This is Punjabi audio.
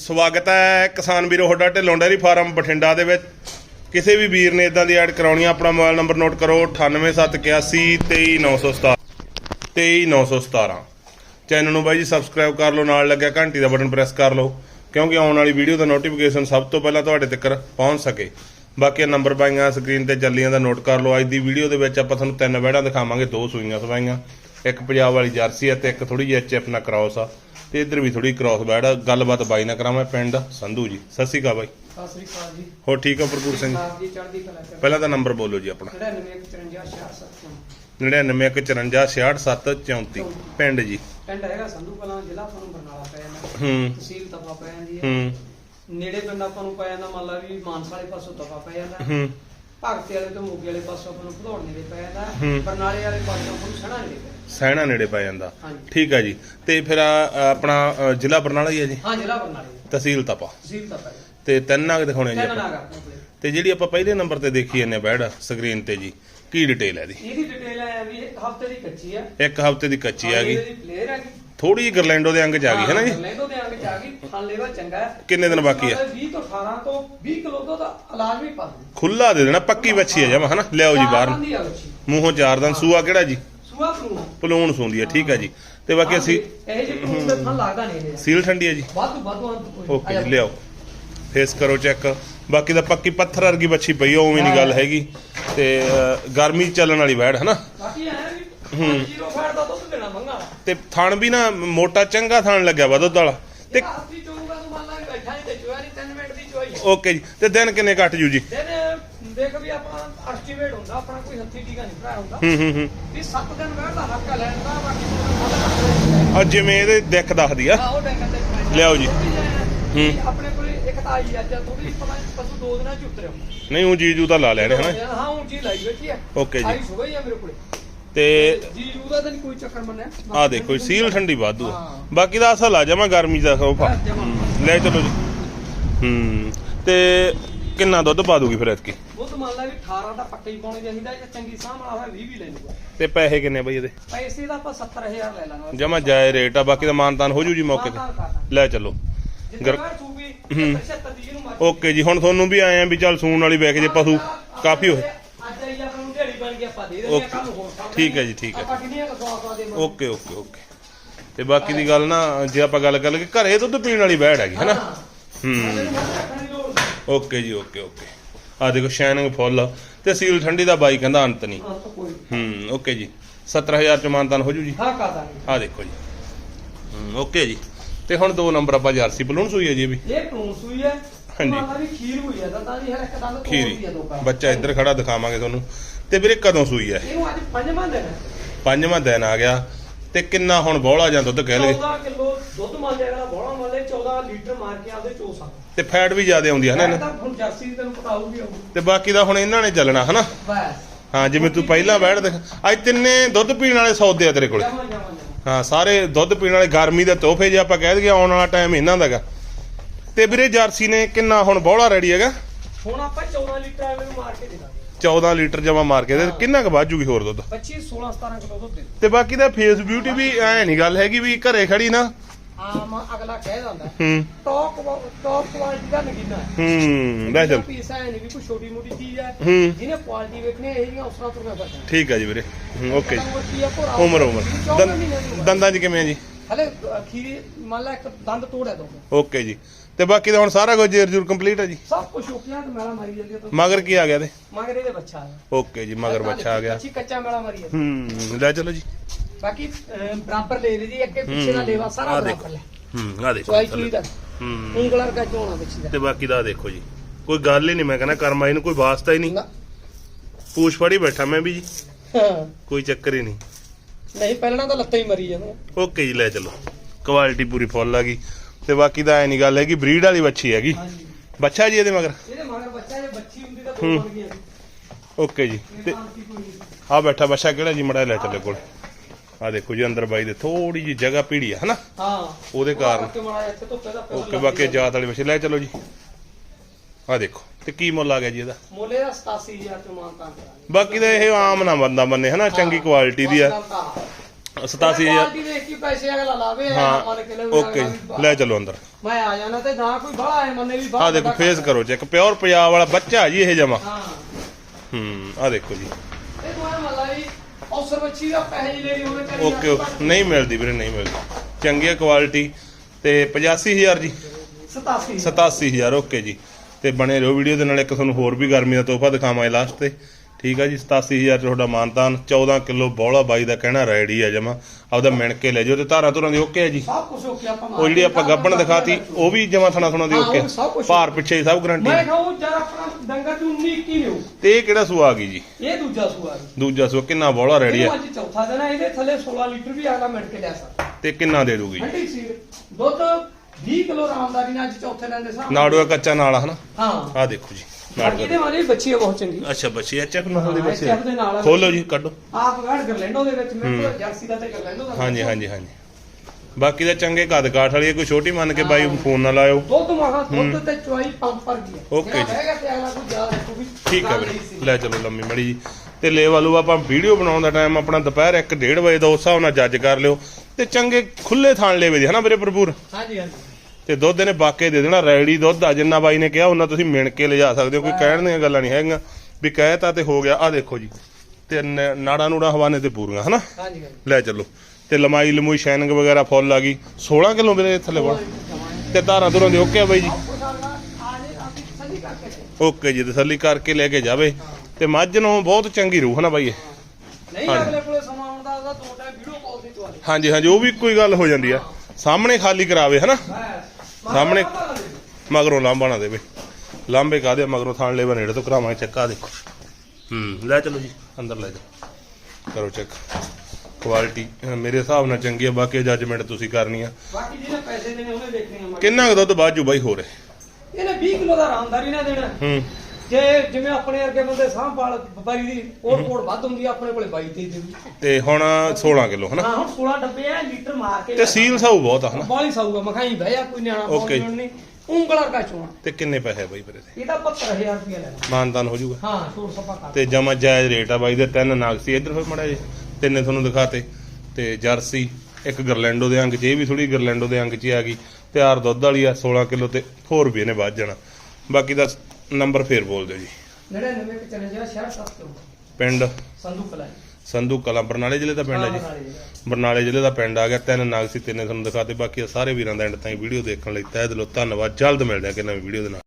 ਸਵਾਗਤ ਹੈ ਕਿਸਾਨ ਵੀਰੋ ਤੁਹਾਡਾ ਢਿੱਲੋਂ ਡੈਰੀ ਫਾਰਮ ਬਠਿੰਡਾ ਦੇ ਵਿੱਚ। ਕਿਸੇ ਵੀ ਵੀਰ ਨੇ ਇਦਾਂ ਦੀ ਐਡ ਕਰਾਉਣੀ ਆ, ਆਪਣਾ ਮੋਬਾਈਲ ਨੰਬਰ ਨੋਟ ਕਰੋ 98781 23917 23917 ਚੈਨਲ ਨੂੰ ਬਾਈ ਜੀ ਸਬਸਕ੍ਰਾਈਬ ਕਰ ਲਓ, ਨਾਲ ਲੱਗਿਆ ਘੰਟੀ ਦਾ ਬਟਨ ਪ੍ਰੈਸ ਕਰ ਲਓ, ਕਿਉਂਕਿ ਆਉਣ ਵਾਲੀ ਵੀਡੀਓ ਦਾ ਨੋਟੀਫਿਕੇਸ਼ਨ ਸਭ ਤੋਂ ਪਹਿਲਾਂ ਤੁਹਾਡੇ ਤੱਕ ਪਹੁੰਚ ਸਕੇ। ਬਾਕੀ ਨੰਬਰ ਪਾਈਆਂ ਸਕਰੀਨ ਤੇ ਚੱਲੀਆਂ ਦਾ ਨੋਟ ਕਰ ਲਓ। ਅੱਜ ਦੀ ਵੀਡੀਓ ਦੇ ਵਿੱਚ ਆਪਾਂ ਤੁਹਾਨੂੰ ਤਿੰਨ ਵਹਿੜਾਂ ਦਿਖਾਵਾਂਗੇ, ਦੋ ਸੂਈਆਂ ਸਵਾਈਆਂ, ਇੱਕ ਪੰਜਾਬ ਵਾਲੀ ਜਰਸੀ ਹੈ ਤੇ ਇੱਕ ਥੋੜੀ ਜਿਹੀ ਐਚਐਫ ਨਾਲ ਕ੍ਰਾਸ ਆ। ਤੇ ਇੱਧਰ ਵੀ ਥੋੜੀ ਕ੍ਰਾਸ ਵਹਿੜ ਆ। ਗੱਲਬਾਤ ਬਾਈ ਨਾਲ ਕਰਾਵਾਂ ਪਿੰਡ। ਸੰਧੂ ਜੀ ਸਤਿ ਸ਼੍ਰੀ ਅਕਾਲ ਬਾਈ। ਸਤਿ ਸ੍ਰੀ ਅਕਾਲ ਜੀ। ਹੋਰ ਠੀਕ ਆ ਪ੍ਰਪੂਰ ਸਿੰਘ? ਸਾਹਿਬ ਜੀ ਚੜ੍ਹਦੀ ਕਲਾ ਚ। ਪਹਿਲਾਂ ਤਾਂ ਨੰਬਰ ਬੋਲੋ ਜੀ ਆਪਣਾ। 9954 ਪਿੰਡ ਜੀ। ਪਿੰਡ ਹੈਗਾ ਸੰਧੂ ਕਲਾਂ ਜ਼ਿਲ੍ਹਾ ਆਪਾਂ ਨੂੰ ਬਰਨਾਲਾ ਪੈ ਜਾਂਦਾ। ਹੂੰ। ਤਹਿਸੀਲ ਤਪਾ ਪੈ ਜਾਂਦੀ ਹੈ। ਹੂੰ। ਨੇੜੇ ਪਿੰਡ ਆਪਾਂ ਨੂੰ ਪੈ ਜਾਂਦਾ ਮੰਨ ਲਾ ਵੀ ਮਾਨਸਾ ਵਾਲੇ ਪਾਸੋਂ ਤਪਾ ਪੈ ਜਾਂਦਾ। ਹੂੰ। ਭਗਤੇ ਵਾਲੇ ਤੋਂ ਮੋਗੇ ਵਾਲੇ ਪਾਸੋਂ ਆਪਾਂ ਨੂੰ ਭਦੌੜ ਨੇੜੇ ਪੈ ਜਾਂਦਾ ਹੂੰ। ਬਰਨਾਲੇ ਵਾਲੇ ਪਾਸੋਂ ਆਪਾਂ ਨੂੰ ਸਣਾ ਨੇੜੇ ਪੈ ਜਾਂਦਾ। ਸੈਣਾ ਨੇੜੇ ਪੈ ਜਾਂਦਾ। ਹਾਂਜੀ। ਠੀਕ ਆ ਜੀ। ਤੇ ਫਿਰ ਆਪਣਾ ਜ਼ਿਲ੍ਹਾ ਬਰਨਾਲਾ ਹੀ ਹੈ ਜੀ? ਹਾਂ ਜ਼ਿਲ੍ਹਾ ਬਰਨਾਲੇ ਤਹਿਸੀਲ ਤਪਾ। ਤਹਿਸੀਲ ਤਪਾ ਤੇ ਤਿੰਨ ਨਾਗ ਦਿਖਾਉਣੇ ਜੀ ਆਪਾਂ। ਤੇ ਜਿਹੜੀ ਆਪਾਂ ਪਹਿਲੇ ਨੰਬਰ ਤੇ ਦੇਖੀ ਜਾਂਦੇ ਬੈਡ ਸਕਰੀਨ ਤੇ ਜੀ ਕੀ ਡਿਟੇਲ ਹੈ ਇਹਦੀ? ਇਹਦੀ ਡਿਟੇਲ ਹੈ ਵੀ ਇੱਕ ਹਫ਼ਤੇ ਦੀ ਕੱਚੀ ਆ। ਇੱਕ ਹਫ਼ਤੇ ਦੀ ਕੱਚੀ ਆ ਗਈ। ਇਹਦੀ ਪਲੇਅਰ ਹੈਗੀ ਥੋੜੀ ਜਿਹੀ ਗਰਲੈਂਡੋ ਦੇ ਅੰਗ ਚ ਆ ਗਈ ਹੈ ਨਾ ਜੀ? ਲੈਂਦੋ ਦੇ ਅੰਗ ਚ ਆ ਗਈ ਫਲ ਲੈਵਾ ਚੰਗਾ। ਹੈ ਕਿੰਨੇ ਦਿਨ ਬਾਕੀ ਆ? ਮਤਲਬ 20 ਤੋਂ 18 ਤੋਂ 20 ਕਿਲੋ ਤੋਂ ਦਾ ਇਲਾਜ ਵੀ ਪਾ ਦੂ ਖੁੱਲਾ ਦੇ ਦੇਣਾ ਪੱਕੀ ਬੱਚੀ ਆ ਜਮਾ ਹਨਾ? ਲਿਆਓ ਜੀ ਬਾਹਰ। ਨੂੰ। ਦੀ ਆ ਬੱਚੀ ਮੂੰਹੋਂ ਚਾਰ ਦਨ ਸੂਆ ਕਿਹੜਾ ਜੀ? ਸੂਆ ਪਲੂਣਾ ਪਲੂਣ ਸੂੰਦੀ ਆ ਠੀਕ ਆ ਜੀ। ਤੇ ਬਾਕੀ ਅਸੀਂ ਇਹ ਜੀ ਦੇ ਥਾਂ ਲੱਗਦਾ ਨਹੀਂ ਇਹ ਸੀਲ ਠੰਡੀ ਆ ਜੀ। ਵਾਧੂ ਵਾਧੂ ਅੰਤ ਕੋਈ ਓਕੇ ਜੀ ਲਿਆਓ। ਫੇਸ ਕਰੋ ਚੈੱਕ। ਬਾਕੀ ਦਾ ਪੱਕੀ ਪੱਥਰ ਵਰਗੀ ਬੱਚੀ ਪਈ ਆ ਉਵੇਂ ਨਹੀਂ ਗੱਲ ਹੈਗੀ। ਤੇ ਅ, ਗਰਮੀ 'ਚ ਚੱਲਣ ਵਾਲੀ ਬੈੜ ਹਨਾ? ਦਾ ਦੁੱਧ ਦੇਣਾ ਮੰਗਾ ਤੇ ਥਣ ਵੀ ਨਾ ਮੋਟਾ ਚੰਗਾ ਥਣ ਲੱਗਿਆ ਵਾ ਦੁੱਧ ਵਾਲਾ। ਤੇ ਤੇ ਆਸੀ ਚੋਊਗਾ ਤੂੰ ਮੰਨ ਲਾ ਵੀ ਬੈਠਾ ਹੀ ਤੇ ਚੋਇਆ ਨਹੀਂ 3 ਮਿੰਟ ਦੀ ਚੋਈ ਓਕੇ ਜੀ। ਤੇ ਦਿਨ ਕਿੰਨੇ ਕੱਟ ਜੂ ਜੀ? ਦਿਨ ਦੇਖ ਵੀ ਆਪਣਾ ਐਸਟੀਮੇਟ ਹੁੰਦਾ ਆਪਣਾ ਕੋਈ ਹੱਥੀ ਟੀਕਾ ਨਹੀਂ ਭਰਾ ਹੁੰਦਾ। ਹੂੰ ਹੂੰ ਹੂੰ। ਵੀ 7 ਦਿਨ ਬੈਠ ਦਾ ਹੱਕ ਲੈਣ ਦਾ ਬਾਕੀ ਆ ਜਿਵੇਂ ਇਹਦੇ ਦਿੱਖ ਦੱਸਦੀ ਆ। ਆ ਉਹ ਡੰਗਰ ਤੇ ਲਿਆਓ ਜੀ। ਹੂੰ। ਆਪਣੇ ਕੋਲ ਇੱਕ ਤਾਂ ਆਈ ਅੱਜ ਥੋੜੀ ਪਤਾ ਨੀ ਪਸ਼ੂ ਦੋ ਦਿਨਾਂ ਚ ਉਤਰਿਆ ਨਹੀਂ ਉਹ ਜੀਜੂ ਤਾਂ ਲਾ ਲੈਣੇ ਹਨਾ ਹਾਂ ਉਹ ਜੀ ਲਾਈ ਬੈਠੀ ਹੈ ਓਕੇ ਜੀ। ਆਈ ਸੁਬਹ ਹੀ ਆ ਮੇਰੇ ਕੋਲੇ। ਤੇ ਜੀ ਉਹਦਾ ਤਾਂ ਕੋਈ ਚੱਕਰ ਮੰਨਿਆ? ਆ ਦੇਖੋ ਜੀ, ਸੀਲ ਠੰਡੀ ਵਾਧੂ ਆ। ਹਾਂ। ਬਾਕੀ ਦਾ ਅਸਲ ਆ ਜਾਵਾਂ ਗਰਮੀ ਦਾ ਖੋਫਾ ਜਮਾਂ। ਲੈ ਚਲੋ ਜੀ। ਹੂੰ ਤੇ ਕਿੰਨਾ ਦੁੱਧ ਪਾ ਦੂਗੀ ਫਿਰ ਐਤਕੀ? ਉਹ ਤਾਂ ਮੰਨ ਲਾ ਵੀ 18 ਦਾ ਪੱਕਾ ਹੀ ਪਾਉਣੀ ਚਾਹੀਦਾ ਜੇ ਚੰਗੀ ਸਾਹ ਵਾਲਾ ਹੋਇਆ 20 ਵੀ ਲੈ ਲੂਗਾ ਤੇ ਪੈਸੇ ਕਿੰਨੇ ਬਈ ਇਹਦੇ? ਪੈਸੇ ਦਾ ਆਪਾਂ 70000 ਲੈ ਲਾਂਗੇ। ਜਮਾ ਜਾਏ ਰੇਟ ਆ ਬਾਕੀ ਦਾ ਮਾਨਤਾਨ ਹੋ ਜੂ ਜੀ ਮੌਕੇ ਤੇ। ਲੈ ਚਲੋ। ਜਿੱਦਾਂ ਗਰ- ਤੂੰ ਵੀ ਹੂੰ। 76 ਦੀ ਜਿਹਨੂੰ ਮਰਜ਼ੀ ਓਕੇ ਜੀ ਹੁਣ ਤੁਹਾਨੂੰ ਵੀ ਆਏ ਆ ਵੀ ਚੱਲ ਸੂਣ ਵਾਲੀ ਵੇਖ ਜੇ ਪਸ਼ੂ ਕਾਫੀ ਹੋਏ। ਅੱਜ ਆਈ ਆਪਾਂ ਨੂੰ ਢੇੜੀ ਬਣ ਕੇ ਆਪਾਂ ਦੇ ਦਿੰਦੇ ਆ ਓਕੇ। ਨੂੰ ਹੋਰ ਸਾਂਭ ਠੀਕ ਹੈ ਜੀ, ਠੀਕ ਹੈ। ਆਪਾਂ ਕਿੰਨੀਆਂ ਕਸਵਾ ਕਸਵਾ ਦੇ ਓਕੇ ਓਕੇ ਓਕੇ। ਤੇ ਬਾਕੀ ਦੀ ਗੱਲ ਨਾ ਜੇ ਆਪਾਂ ਗੱਲ ਕਰ ਲਈਏ ਘਰੇ ਦੁੱਧ ਪੀਣ ਵਾਲੀ ਬੈੜ ਹੈਗੀ ਹੈਨਾ? ਹੂੰ। ਓਕੇ ਜੀ ਓਕੇ ਓਕੇ। ਆ ਦੇਖੋ ਸ਼ਾਈਨਿੰਗ ਫੁੱਲ। ਤੇ ਸੀਲ ਠੰਡੀ ਦਾ ਬਾਈ ਕਹਿੰਦਾ ਅੰਤ ਨਹੀਂ। ਹਾਂ ਤਾਂ ਕੋਈ ਹੂੰ ਓਕੇ ਜੀ। 17000 ਚ ਮਾਨਤਾਨ ਹੋ ਜੂ ਜੀ। ਹਾਂ ਕਰ ਦਾਂਗੇ। ਆ ਦੇਖੋ ਜੀ। ਹੂੰ ਓਕੇ ਜੀ। ਤੇ ਹੁਣ ਦੋ ਨੰਬਰ ਆਪਾਂ ਜਰਸੀ ਪਲੂਣ ਸੂਈ ਹੈ ਜੀ ਇਹ ਵੀ। ਇਹ ਕੌਣ ਸੂਈ ਹੈ। ਹਾਂਜੀ। ਵੀ ਖੀਰ ਹੋਈ ਹੈ ਤਾਂ ਤਾਂ ਜੀ ਹਰ ਇੱਕ ਦੰਦ ਖੀਰੀ। ਤੋੜਦੀ ਹੈ ਦੋ ਘਰ। ਬੱਚਾ ਇੱਧਰ ਖੜਾ ਦਿਖਾਵਾਂਗੇ ਤੁਹਾਨੂੰ। ਤੇ ਵੀਰੇ ਕਦੋਂ ਸੂਈ ਹੈ ਇਹਨੂੰ ਅੱਜ ਪੰਜਵਾਂ ਦਿਨ ਹੈ ਪੰਜਵਾਂ ਦਿਨ ਆ ਗਿਆ ਤੇ ਕਿੰਨਾ ਹੁਣ ਬੋਲਾ ਜਾਂ ਦੁੱਧ ਕਹਿ ਲਗੇ 14 ਕਿਲੋ ਦੁੱਧ ਮੰਨ ਲਿਆ ਬੋਲਾ ਮੰਨ ਲੈ 14 ਲੀਟਰ ਮਾਰ ਕੇ ਆਪਦੇ ਚੋ ਸਕਦਾ ਤੇ ਫੈਟ ਵੀ ਜ਼ਿਆਦਾ ਆਉਂਦੀ ਹੈ ਨਾ ਇਹਨਾਂ- ਹੁਣ ਜਰਸੀ ਦੀ ਤੈਨੂੰ ਪਤਾ ਹੋਊਗੀ ਤੇ ਬਾਕੀ ਦਾ ਹੁਣ ਇਹਨਾਂ ਨੇ ਚੱਲਣਾ ਹਨਾ? ਬਸ। ਹਾਂ ਜਿਵੇਂ ਤੂੰ ਪਹਿਲਾਂ ਬੈਠ ਦੇਖ ਅੱਜ ਤਿੰਨੇ ਦੁੱਧ ਪੀਣ ਵਾਲੇ ਸੌਦੇ ਆ ਤੇਰੇ ਕੋਲੇ। ਹਾਂ ਸਾਰੇ ਦੁੱਧ ਪੀਣ ਵਾਲੇ ਗਰਮੀ ਦੇ ਤੋਹਫੇ ਜੇ ਆਪਾਂ ਕਹਿ ਦਈਏ ਆਉਣ ਵਾਲਾ ਟਾਈਮ ਇਹਨਾਂ ਦਾਗਾ ਤੇ ਵੀਰੇ ਜਰਸੀ ਨੇ ਕਿੰਨਾ ਹੁਣ ਬੋਲਾ ਰੈਡੀ ਹੈਗਾ? ਹੁਣ ਆਪਾਂ 14 ਲੀਟਰ ਐਵੇਂ ਮਾਰ ਕੇ ਦੇ ਦਾਂਗੇ 14 ਲੀਟਰ ਜਮਾ ਮਾਰ ਕੇ ਤੇ। ਕਿੰਨਾ ਕੁ ਵਾਜੂਗੀ ਹੋਰ ਦੁੱਧ? 25 16 17 ਕਿਲੋ ਦੁੱਧ ਦੇ ਤੇ ਬਾਕੀ ਦਾ ਫੇਸ ਬਿਊਟੀ ਵੀ ਐ ਨਹੀਂ ਗੱਲ ਹੈਗੀ ਵੀ ਘਰੇ ਖੜੀ ਨਾ। ਆਮ ਅਗਲਾ ਕਹਿ ਦਿੰਦਾ। ਹੂੰ। ਟੌਪ ਟੌਪ ਕੁਆਲਿਟੀ ਦਾ ਨਗੀਨਾ ਹੈ। ਹੂੰ ਲੈ ਚੱਲ ਪੀਸ ਹੈ ਨਹੀਂ ਵੀ ਕੋਈ ਛੋਟੀ ਮੋਟੀ ਚੀਜ਼ ਹੈ। ਹੂੰ। ਜਿਹਨੇ ਕੁਆਲਿਟੀ ਵੇਖਣੀ ਹੈ ਇਹ ਜੀਆਂ ਉਸਰਾ ਤੁਰਨਾ ਪੜਦਾ ਠੀਕ ਹੈ ਜੀ ਵੀਰੇ। ਓਕੇ ਜੀ। ਉਮਰ ਉਮਰ। ਦੰਦ- ਦੰਦਾਂ 'ਚ ਕਿਵੇਂ ਆ ਜੀ? ਹਲੇ ਅਖੀਰੀ ਮੰਨ ਲਾ ਇੱਕ ਦੰਦ ਤੋੜਿਆ ਦੋ ਓਕੇ ਜੀ। ਤੇ ਬਾਕੀ ਦਾ ਹੁਣ ਸਾਰਾ ਕੁਝ ਜੇਰ ਜੂਰ ਕੰਪਲੀਟ ਹੈ ਜੀ? ਸਭ ਕੁਝ ਓਕਿਆਂ ਤੇ ਮੈਲਾ ਮਾਰੀ ਜਾਂਦੀ ਤਾਂ। ਮਗਰ ਕੀ ਆ ਗਿਆ ਤੇ? ਮਗਰ ਇਹਦੇ ਬੱਚਾ ਆ। ਓਕੇ ਜੀ ਮਗਰ ਬੱਚਾ ਆ ਗਿਆ। ਅੱਛੀ ਕੱਚਾ ਮੈਲਾ ਮਾਰੀ ਹੈ ਹੂੰ ਲੈ ਚਲੋ ਜੀ। ਬਾਕੀ ਬਰਾਬਰ ਲੈ ਲਈ ਜੀ ਅੱਗੇ ਪਿੱਛੇ ਦਾ ਲੇਵਾ ਸਾਰਾ ਬਰਾਬਰ ਲੈ। ਹੂੰ ਆ ਦੇਖੋ ਚੋਈ ਚੀਜ਼ ਦਾ। ਹੂੰ। ਉਂਗਲਰ ਕਾ ਚੋਣਾ ਬੱਚੀ ਦਾ। ਤੇ ਬਾਕੀ ਦਾ ਦੇਖੋ ਜੀ ਕੋਈ ਗੱਲ ਹੀ ਨਹੀਂ ਮੈਂ ਕਹਿੰਦਾ ਕਰਮਾ ਇਹਨੂੰ ਕੋਈ ਵਾਸਤਾ ਹੀ ਨਹੀਂ। ਨਾ। ਪੂਛ ਫੜੀ ਬੈਠਾ ਮੈਂ ਵੀ ਜੀ। ਕੋਈ ਚੱਕਰ ਹੀ ਨਹੀਂ। ਨਹੀਂ ਪਹਿਲਾਂ ਤਾਂ ਲੱਤਾਂ ਹੀ ਮਰੀ ਜਾਂਦੀਆਂ ਓਕੇ ਜੀ ਲੈ ਚਲੋ। ਕੁਆਲਿਟੀ ਪੂਰੀ ਫੁੱਲ ਆ ਗਈ। ਤੇ ਬਾਕੀ ਦਾ ਐ ਨਹੀਂ ਗੱਲ ਹੈਗੀ ਬਰੀਡ ਵਾਲੀ ਬੱਚੀ ਹੈਗੀ। ਹਾਂਜੀ। ਬੱਚਾ ਜੀ ਇਹਦੇ ਮਗਰ? ਇਹਦੇ ਮਗਰ ਬੱਚਾ ਜੇ ਬੱਚੀ ਹੁੰਦੀ ਤਾਂ ਦੋ। ਬਣ ਗਈਆਂ ਸੀ। ਓਕੇ ਜੀ। ਤੇ ਤਾਂ ਆ ਬੈਠਾ ਬੱਚਾ ਕਿਹੜਾ ਜੀ ਮੜਾ ਲੈ ਚੱਲੇ ਕੋਲ। ਆ ਦੇਖੋ ਜੀ ਅੰਦਰ ਬਾਈ ਦੇ ਥੋੜੀ ਜੀ ਜਗ੍ਹਾ ਪੀੜੀ ਆ ਹਨਾ? ਹਾਂ। ਉਹਦੇ ਕਾਰਨ। ਤੋਂ ਓਕੇ ਬਾਕੀ ਜਾਤ ਵਾਲੀ ਬੱਚੀ ਲੈ ਚਲੋ ਜੀ। ਆ ਦੇਖੋ। ਤੇ ਕੀ ਮੁੱਲ ਆ ਗਿਆ ਜੀ ਇਹਦਾ? ਮੋਲੇ ਦਾ 87000 ਚ ਮਾਨਤਾ ਕਰਾਂਗੇ। ਬਾਕੀ ਦਾ ਇਹ ਆਮ ਨਾ ਬੰਦਾ ਬੰਨੇ ਹਨਾ? ਚੰਗੀ ਕੁਆਲਿਟੀ ਦੀ ਆ। 87000 ਕੁਆਲਿਟੀ ਦੇਖ ਕੇ ਪੈਸੇ ਅਗਲਾ ਲਾਵੇ ਮੰਨ ਹਾਂ ਓਕੇ ਲੈ ਚਲੋ ਅੰਦਰ। ਮੈਂ ਆ ਜਾਣਾ ਤੇ ਨਾ ਕੋਈ ਬਾਹਲਾ ਐ ਮੰਨੇ ਵੀ ਬਾਹਲਾ ਆ ਦੇਖੋ ਫੇਸ ਕਰੋ ਚੈੱਕ ਪਿਓਰ ਪੰਜਾਬ ਵਾਲਾ ਬੱਚਾ ਜੀ ਇਹ ਜਮਾ। ਹਾਂ। ਹੂੰ ਆ ਦੇਖੋ ਜੀ। ਇਹ ਤੋਂ ਔਸਰ ਬੱਚੀ ਦਾ ਪੈਸੇ ਹੀ ਓਕੇ ਨਹੀਂ ਮਿਲਦੀ ਵੀਰੇ ਨਹੀਂ ਮਿਲਦੀ। ਚੰਗੀ ਕੁਆਲਿਟੀ ਤੇ 85000 ਜੀ। 87 87000 ਓਕੇ ਜੀ। ਤੇ ਬਣੇ ਰਹੋ ਵੀਡੀਓ ਦੇ ਨਾਲ ਇੱਕ ਤੁਹਾਨੂੰ ਹੋਰ ਵੀ ਗਰਮੀ ਦਾ ਤੋਹਫਾ ਦਿਖਾਵਾਂਗੇ ਲਾਸਟ ਤੇ। ਠੀਕ ਆ ਜੀ 87000 ਚ ਤੁਹਾਡਾ ਮਾਨਤਾਨ 14 ਕਿਲੋ ਬੌਲਾ ਬਾਈ ਦਾ ਕਹਿਣਾ ਰੈਡੀ ਆ ਜਮਾ। ਆਪਦਾ ਮਿਣ ਕੇ ਲੈ ਜਾਓ ਤੇ ਧਾਰਾਂ ਧੁਰਾਂ ਦੀ ਓਕੇ ਆ ਜੀ। ਸਭ ਕੁਝ ਓਕੇ ਆਪਾਂ ਉਹ ਜਿਹੜੀ ਆਪਾਂ ਗੱਬਣ ਦਿਖਾਤੀ ਉਹ ਵੀ ਜਮਾ ਥਣਾ ਥਣਾ ਦੀ ਓਕੇ। ਭਾਰ ਪਿੱਛੇ ਸਭ ਗਰੰਟੀ ਮੈਂ ਕਹੂੰ ਜਦ ਆਪਣਾ ਡੰਗਰ ਨੂੰ 19 21 ਨਿਓ ਤੇ ਇਹ ਕਿਹੜਾ ਸੂਆ ਆ ਗਈ ਜੀ? ਇਹ ਦੂਜਾ ਸੂਆ ਹੈ ਦੂਜਾ ਸੂਆ ਕਿੰਨਾ ਬੌਲਾ ਰੈਡੀ ਆ। ਅੱਜ ਚੌਥਾ ਦਿਨ ਹੈ ਇਹਦੇ ਥੱਲੇ 16 ਲੀਟਰ ਵੀ ਅਗਲਾ ਮਿੰਟ ਕੇ ਲੈ ਸਕਦਾ। ਤੇ ਕਿੰਨਾ ਦੇ ਦੂਗੀ ਸੀ ਦੁੱਧ 20 ਕਿਲੋ ਆਰਾਮਦਾਰੀ ਨਾਲ ਅੱਜ ਚੌਥੇ ਦਿਨ ਦੇ ਸਾਹ ਨਾੜੂਆ ਕੱਚਾ ਨਾਲ ਆ ਹਨਾ? ਹਾਂ। ਆ ਦੇਖੋ ਜੀ ਬਾਕੀ ਇਹਦੇ ਵਾਲੀ ਬੱਚੀ ਹੈ ਬਹੁਤ ਚੰਗੀ। ਅੱਛਾ ਬੱਚੀ ਐਚਐਫ ਨਸਲ ਦੀ ਹਾਂ, ਬੱਚੀ HF ਦੇ ਨਾਲ ਆ। ਖੋਲੋ ਜੀ ਕੱਢੋ। ਆਪ ਗੜ ਗਰਲੈਂਡੋ ਦੇ ਵਿੱਚ ਮੇਰੇ ਕੋਲ ਜਰਸੀ ਦਾ ਤੇ ਗਰਲੈਂਡੋ ਦਾ। ਹਾਂਜੀ ਹਾਂਜੀ ਹਾਂਜੀ। ਬਾਕੀ ਤਾਂ ਚੰਗੇ ਕੱਦ ਕਾਠ ਵਾਲੀ ਹੈ, ਕੋਈ ਛੋਟੀ ਮੰਨ ਕੇ ਬਾਈ ਫੋਨ ਨਾ ਲਾਇਓ। ਦੁੱਧ ਮਹਾ ਦੁੱਧ ਤੇ ਚੁਆਈ ਪੰਪ ਪਰ ਗਈ Okay ਜੀ। ਹੈਗਾ ਤੇ ਅਗਲਾ ਕੋਈ ਯਾਦ ਰੱਖੋ ਵੀ ਠੀਕ ਹੈ ਗੱਲ ਵੀਰੇ ਨਹੀਂ ਸੀ। ਲੈ ਚਲੋ ਲੰਮੀ ਮੜੀ ਜੀ। ਤੇ ਲੈ ਵਾਲੂ ਆਪਾਂ ਵੀਡੀਓ ਬਣਾਉਣ ਦਾ ਟਾਈਮ ਆਪਣਾ ਦੁਪਹਿਰ 1:30 ਵਜੇ ਦਾ ਉਸ ਹਿਸਾਬ ਨਾਲ ਜੱਜ ਕਰ ਲਿਓ। ਤੇ ਚੰਗੇ ਖੁੱਲੇ ਥਾਣ ਲੈਵੇ ਦੇ ਹਨਾ ਵੀਰੇ ਭਰਪੂਰ? ਹਾਂਜੀ ਹਾਂਜੀ। ਤੇ ਦੁੱਧ ਇਹਨੇ ਬਾਕੇ ਦੇ ਦੇਣਾ ਰੈਡੀ ਦੁੱਧ ਆ ਜਿੰਨਾ ਬਾਈ ਨੇ ਕਿਹਾ ਉਹਨਾਂ ਤੁਸੀਂ ਮਿਣ ਕੇ ਲਿਜਾ ਸਕਦੇ ਹੋ ਕੋਈ ਕਹਿਣ ਦੀਆਂ ਗੱਲਾਂ ਨਹੀਂ ਹੈਗੀਆਂ। ਵੀ ਕਹਿਤਾ ਤੇ ਹੋ ਗਿਆ ਆ ਦੇਖੋ ਜੀ। ਤੇ ਨਾੜਾਂ ਨੂੜਾਂ ਹਵਾਨੇ ਤੇ ਪੂਰੀਆਂ ਹਨਾ? ਹਾਂਜੀ ਲੈ ਚੱਲੋ। ਤੇ ਲਮਾਈ ਲਮੂਈ ਸ਼ਾਈਨਿੰਗ ਵਗੈਰਾ ਫੁੱਲ ਆ ਗਈ। 16 ਕਿਲੋ ਮੇਰੇ ਥੱਲੇ ਬਣ ਤੇ ਧਾਰਾਂ ਧੁਰਾਂ ਦੇ ਓਕੇ ਬਾਈ ਜੀ। ਓਕੇ ਜੀ ਤਸੱਲੀ ਕਰਕੇ ਲੈ ਕੇ ਜਾਵੇ। ਤੇ ਮੱਝ ਨੂੰ ਬਹੁਤ ਚੰਗੀ ਰੂਹ ਨਾ ਬਾਈ ਇਹ? ਨਹੀਂ ਅਗਲੇ ਕੋਲੇ ਸਮਾਂ ਆਉਂਦਾ ਉਹਦਾ ਦੋ ਟਾਈਮ ਵੀਡੀਓ ਕਾਲ ਦੀ ਤੁਹਾਡੀ। ਹਾਂਜੀ ਹਾਂਜੀ ਉਹ ਵੀ ਕੋਈ ਗੱਲ ਹੋ ਜਾਂਦੀ ਆ। ਸਾਹਮਣੇ ਖਾਲੀ ਕਰਾਵੇ ਹਨਾ? ਸਾਹਮਣੇ- ਮਗਰੋਂ ਲਾਂਬਾ ਨਾ ਦੇਵੇ। ਲਾਂਬੇ ਕਾਦੇ ਮਗਰੋਂ ਥਾਣ ਲੈ ਨੇੜੇ ਤੋਂ ਕਰਾਵਾਂਗੇ ਚੱਕਾ ਦੇਖੋ। ਹੂੰ ਲੈ ਚਲੋ ਜੀ ਅੰਦਰ ਲੈ ਜਾਓ। ਕਰੋ ਚੈੱਕ ਕੁਆਲਿਟੀ ਮੇਰੇ ਹਿਸਾਬ ਨਾਲ ਚੰਗੀ ਆ ਬਾਕੀ ਜੱਜਮੈਂਟ ਤੁਸੀਂ ਕਰਨੀ ਆ। ਬਾਕੀ ਜਿਹਨੇ ਪੈਸੇ ਦੇਣੇ ਉਹਨੇ ਦੇਖਣੇ ਆ ਕਿੰਨਾ ਕੁ ਦੁੱਧ ਬਾਜੂ ਬਾਈ ਹੋ ਰਿਹਾ? ਇਹਨੇ 20 ਕਿਲੋ ਦਾ ਆਰਾਮਦਾਰੀ ਨਾ ਦੇਣਾ। ਹੂੰ। ਜੇ ਜਿਵੇਂ ਆਪਣੇ ਵਰਗੇ ਬੰਦੇ ਸਾਂਭਾਲ ਵਪਾਰੀ ਦੀ ਕੋੜ ਕੋੜ ਵੱਧ ਹੁੰਦੀ ਆ ਆਪਣੇ ਕੋਲੇ 22 ਤੇ ਤੇ ਹੁਣ 16 ਕਿਲੋ ਹਨਾ? ਹਾਂ ਹੁਣ 16 ਡੱਬੇ ਆ ਲੀਟਰ ਮਾਰ ਕੇ ਤੇ ਸੀਲ ਸਾਊ ਬਹੁਤ ਆ ਹਨਾ? ਬਾਲੀ ਸਾਊਗਾ ਮਖਾਈ ਬਹਿ ਜਾ ਕੋਈ ਨਿਆਣਾ. ਪਾਉਣ ਨਹੀਂ। ਉਂਗਲਾਂ ਕਾ ਚੋਣਾ। ਤੇ ਕਿੰਨੇ ਪੈਸੇ ਬਾਈ ਫਿਰ ਇਹਦੇ? ਇਹਦਾ 72000 ਰੁਪਏ ਲੈਣਾ ਮਾਨਦਾਨ ਹੋ ਜਾਊਗਾ। ਹਾਂ ਛੋੜ ਸਪਾ ਕਰ ਤੇ ਜਮਾ ਜਾਇਜ਼ ਰੇਟ ਆ ਬਾਈ ਦੇ ਤਿੰਨ ਨਾਗ ਸੀ ਇੱਧਰ ਫਿਰ ਮੜਾ ਜੀ ਤਿੰਨੇ ਤੁਹਾਨੂੰ ਦਿਖਾਤੇ। ਤੇ ਜਰਸੀ ਇੱਕ ਗਰਲੈਂਡੋ ਦੇ ਅੰਗ 'ਚ ਇਹ ਵੀ ਥੋੜੀ ਗਰਲੈਂਡੋ ਦੇ ਅੰਗ 'ਚ ਆ ਗਈ। ਤਿਆਰ ਦੁੱਧ ਵਾਲੀ ਆ 16 ਕਿਲੋ ਤੇ ਹੋਰ ਵੀ ਇਹਨੇ ਵੱਧ ਜਾਣਾ। ਬਾਕੀ ਦਾ ਨੰਬਰ ਫੇਰ ਬੋਲ ਦਿਓ ਜੀ। 99 ਕਿ ਚਲੇ ਜਾ ਸ਼ਹਿਰ ਸੱਤ ਕਿਲੋ ਪਿੰਡ ਸੰਧੂ ਕਲਾਈ ਸੰਧੂ ਕਲਾਂ ਬਰਨਾਲੇ ਜ਼ਿਲ੍ਹੇ ਦਾ ਪਿੰਡ ਹੈ ਜੀ। ਬਰਨਾਲੇ ਜ਼ਿਲ੍ਹੇ ਦਾ। ਪਿੰਡ ਆ ਗਿਆ। ਤਿੰਨ ਨਾਗ ਸੀ ਤਿੰਨੇ ਤੁਹਾਨੂੰ ਦਿਖਾਤੇ। ਬਾਕੀ ਸਾਰੇ ਵੀਰਾਂ ਦਾ ਐਂਡ ਤਾਈਂ ਵੀਡੀਓ ਦੇਖਣ ਲਈ ਤਹਿ ਦਿਲੋਂ ਧੰਨਵਾਦ। ਜਲਦ ਮਿਲਦੇ ਆ ਕਿ ਨਵੀਂ ਵੀਡੀਓ ਦੇ ਨਾਲ।